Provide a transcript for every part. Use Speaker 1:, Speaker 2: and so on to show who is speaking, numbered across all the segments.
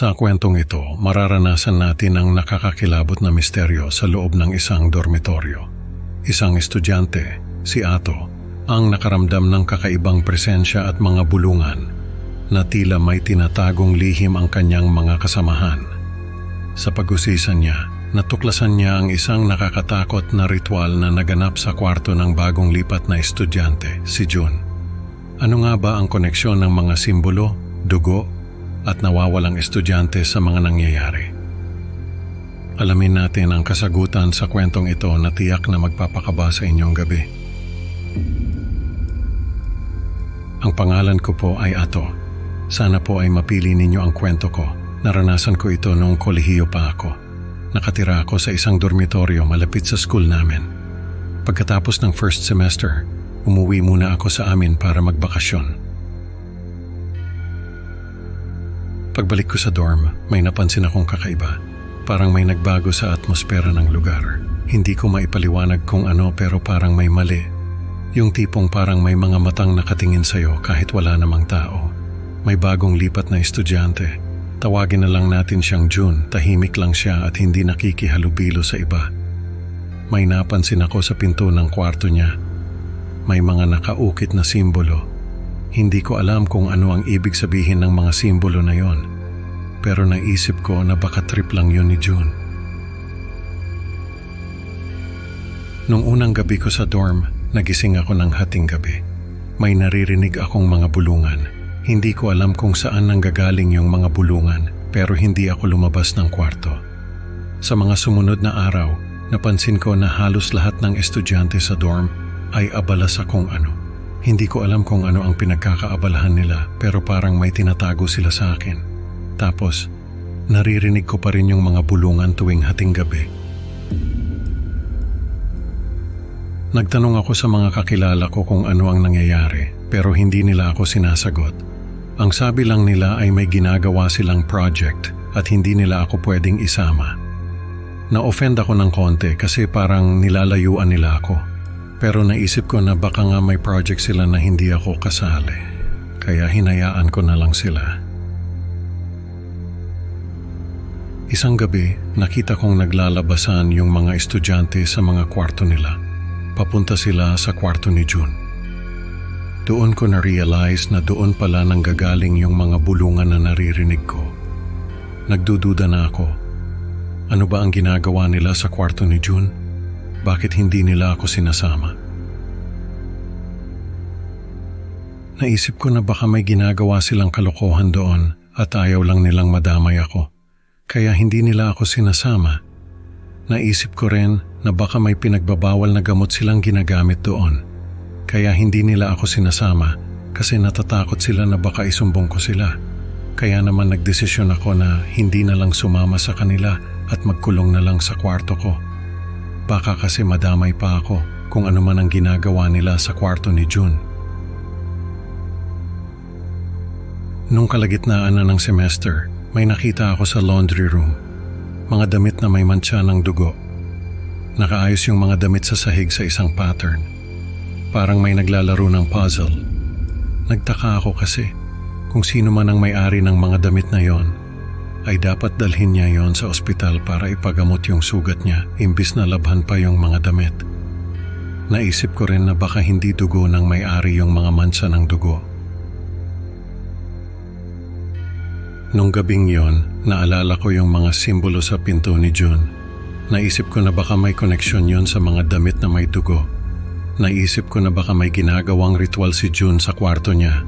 Speaker 1: Sa kwentong ito, mararanasan natin ang nakakakilabot na misteryo sa loob ng isang dormitoryo. Isang estudyante, si Ato, ang nakaramdam ng kakaibang presensya at mga bulungan na tila may tinatagong lihim ang kanyang mga kasamahan. Sa pag-usisan niya, natuklasan niya ang isang nakakatakot na ritual na naganap sa kwarto ng bagong lipat na estudyante, si June. Ano nga ba ang koneksyon ng mga simbolo, dugo, at nawawalang estudyante sa mga nangyayari? Alamin natin ang kasagutan sa kwentong ito na tiyak na magpapakaba sa inyong gabi. Ang pangalan ko po ay Ato. Sana po ay mapili ninyo ang kwento ko. Naranasan ko ito noong kolehiyo pa ako. Nakatira ako sa isang dormitoryo malapit sa school namin. Pagkatapos ng first semester, umuwi muna ako sa amin para magbakasyon. Pagbalik ko sa dorm, may napansin akong kakaiba. Parang may nagbago sa atmosfera ng lugar. Hindi ko maipaliwanag kung ano pero parang may mali. Yung tipong parang may mga matang nakatingin sa'yo kahit wala namang tao. May bagong lipat na estudyante. Tawagin na lang natin siyang June. Tahimik lang siya at hindi nakikihalubilo sa iba. May napansin ako sa pinto ng kwarto niya. May mga nakaukit na simbolo. Hindi ko alam kung ano ang ibig sabihin ng mga simbolo na yon. Pero naisip ko na baka trip lang yun ni June. Nung unang gabi ko sa dorm, nagising ako ng hating gabi. May naririnig akong mga bulungan. Hindi ko alam kung saan nanggagaling yung mga bulungan pero hindi ako lumabas ng kwarto. Sa mga sumunod na araw, napansin ko na halos lahat ng estudyante sa dorm ay abala sa kung ano. Hindi ko alam kung ano ang pinagkakaabalahan nila pero parang may tinatago sila sa akin. Tapos, naririnig ko pa rin yung mga bulungan tuwing hating gabi. Nagtanong ako sa mga kakilala ko kung ano ang nangyayari pero hindi nila ako sinasagot. Ang sabi lang nila ay may ginagawa silang project at hindi nila ako pwedeng isama. Na-offend ako ng konti kasi parang nilalayuan nila ako. Pero naisip ko na baka nga may project sila na hindi ako kasali. Kaya hinayaan ko na lang sila. Isang gabi, nakita kong naglalabasan yung mga estudyante sa mga kwarto nila. Papunta sila sa kwarto ni June. Doon ko na-realize na doon pala nang gagaling yung mga bulungan na naririnig ko. Nagdududa na ako. Ano ba ang ginagawa nila sa kwarto ni June? Bakit hindi nila ako sinasama? Naisip ko na baka may ginagawa silang kalokohan doon at ayaw lang nilang madamay ako. Kaya hindi nila ako sinasama. Naisip ko rin na baka may pinagbabawal na gamot silang ginagamit doon. Kaya hindi nila ako sinasama kasi natatakot sila na baka isumbong ko sila. Kaya naman nagdesisyon ako na hindi na lang sumama sa kanila at magkulong na lang sa kwarto ko. Baka kasi madamay pa ako kung ano man ang ginagawa nila sa kwarto ni June. Nung kalagitnaan na ng semester, may nakita ako sa laundry room. Mga damit na may mantsa ng dugo. Nakaayos yung mga damit sa sahig sa isang pattern. Parang may naglalaro ng puzzle. Nagtaka ako kasi kung sino man ang may-ari ng mga damit na yon ay dapat dalhin niya yon sa ospital para ipagamot yung sugat niya imbis na labhan pa yung mga damit. Naisip ko rin na baka hindi dugo ng may-ari yung mga mansa ng dugo. Nung gabing yon, naalala ko yung mga simbolo sa pinto ni June. Naisip ko na baka may koneksyon yon sa mga damit na may dugo. Naisip ko na baka may ginagawang ritual si June sa kwarto niya.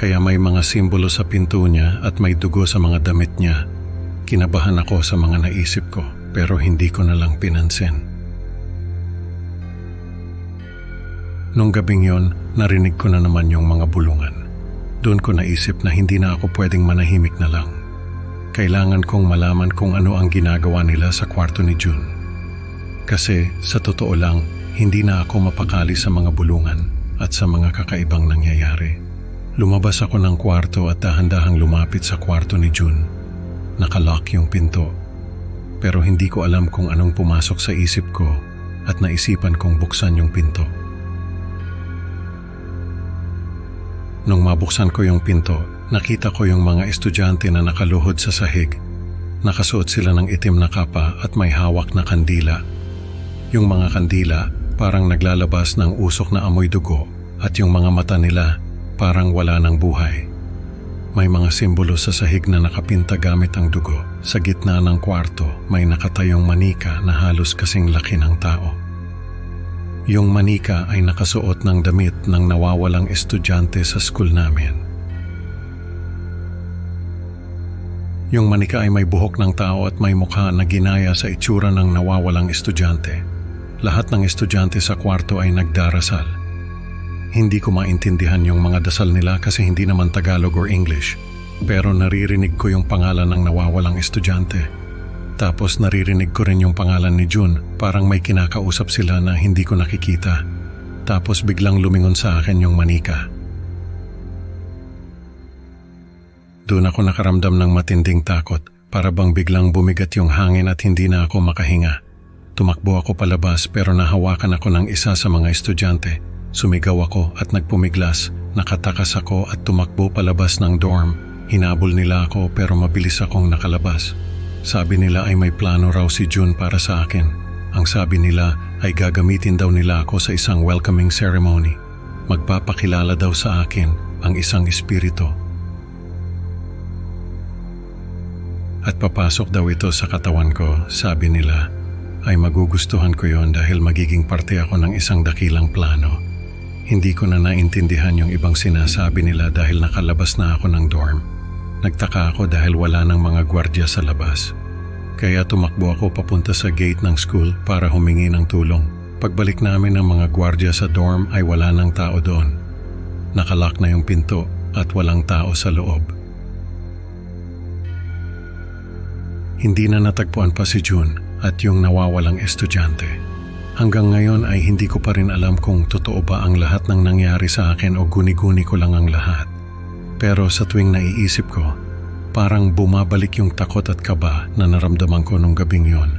Speaker 1: Kaya may mga simbolo sa pinto niya at may dugo sa mga damit niya. Kinabahan ako sa mga naisip ko pero hindi ko na lang pinansin. Nung gabing yon, narinig ko na naman yung mga bulungan. Doon ko naisip na hindi na ako pwedeng manahimik na lang. Kailangan kong malaman kung ano ang ginagawa nila sa kwarto ni June. Kasi sa totoo lang, hindi na ako mapakali sa mga bulungan at sa mga kakaibang nangyayari. Lumabas ako ng kwarto at dahan-dahang lumapit sa kwarto ni June. Nakalock yung pinto. Pero hindi ko alam kung anong pumasok sa isip ko at naisipan kong buksan yung pinto. Nung mabuksan ko yung pinto, nakita ko yung mga estudyante na nakaluhod sa sahig. Nakasuot sila ng itim na kapa at may hawak na kandila. Yung mga kandila parang naglalabas ng usok na amoy dugo at yung mga mata nila parang wala ng buhay. May mga simbolo sa sahig na nakapinta gamit ang dugo. Sa gitna ng kwarto may nakatayong manika na halos kasing laki ng tao. Yung manika ay nakasuot ng damit ng nawawalang estudyante sa school namin. Yung manika ay may buhok ng tao at may mukha na ginaya sa itsura ng nawawalang estudyante. Lahat ng estudyante sa kwarto ay nagdarasal. Hindi ko maintindihan yung mga dasal nila kasi hindi naman Tagalog or English. Pero naririnig ko yung pangalan ng nawawalang estudyante. Tapos naririnig ko rin yung pangalan ni June, parang may kinakausap sila na hindi ko nakikita. Tapos biglang lumingon sa akin yung manika. Doon ako nakaramdam ng matinding takot, para bang biglang bumigat yung hangin at hindi na ako makahinga. Tumakbo ako palabas pero nahawakan ako ng isa sa mga estudyante. Sumigaw ako at nagpumiglas, nakatakas ako at tumakbo palabas ng dorm. Hinabol nila ako pero mabilis akong nakalabas. Sabi nila ay may plano raw si June para sa akin. Ang sabi nila ay gagamitin daw nila ako sa isang welcoming ceremony. Magpapakilala daw sa akin ang isang espiritu. At papasok daw ito sa katawan ko, sabi nila, ay magugustuhan ko yon dahil magiging parte ako ng isang dakilang plano. Hindi ko na naintindihan yung ibang sinasabi nila dahil nakalabas na ako ng dorm. Nagtaka ako dahil wala ng mga gwardya sa labas. Kaya tumakbo ako papunta sa gate ng school para humingi ng tulong. Pagbalik namin ng mga gwardya sa dorm ay wala ng tao doon. Nakalock na yung pinto at walang tao sa loob. Hindi na natagpuan pa si June at yung nawawalang estudyante. Hanggang ngayon ay hindi ko pa rin alam kung totoo ba ang lahat ng nangyari sa akin o guni-guni ko lang ang lahat. Pero sa tuwing naiisip ko, parang bumabalik yung takot at kaba na naramdaman ko nung gabing yon.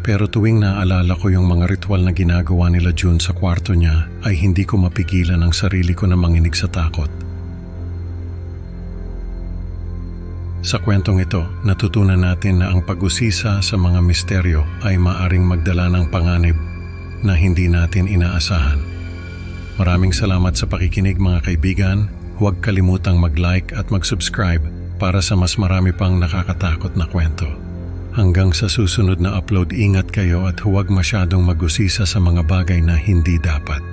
Speaker 1: Pero tuwing naalala ko yung mga ritual na ginagawa nila June sa kwarto niya ay hindi ko mapigilan ang sarili ko na manginig sa takot. Sa kwentong ito, natutunan natin na ang pag-usisa sa mga misteryo ay maaring magdala ng panganib na hindi natin inaasahan. Maraming salamat sa pakikinig mga kaibigan. Huwag kalimutang mag-like at mag-subscribe para sa mas marami pang nakakatakot na kwento. Hanggang sa susunod na upload, ingat kayo at huwag masyadong mag-usisa sa mga bagay na hindi dapat.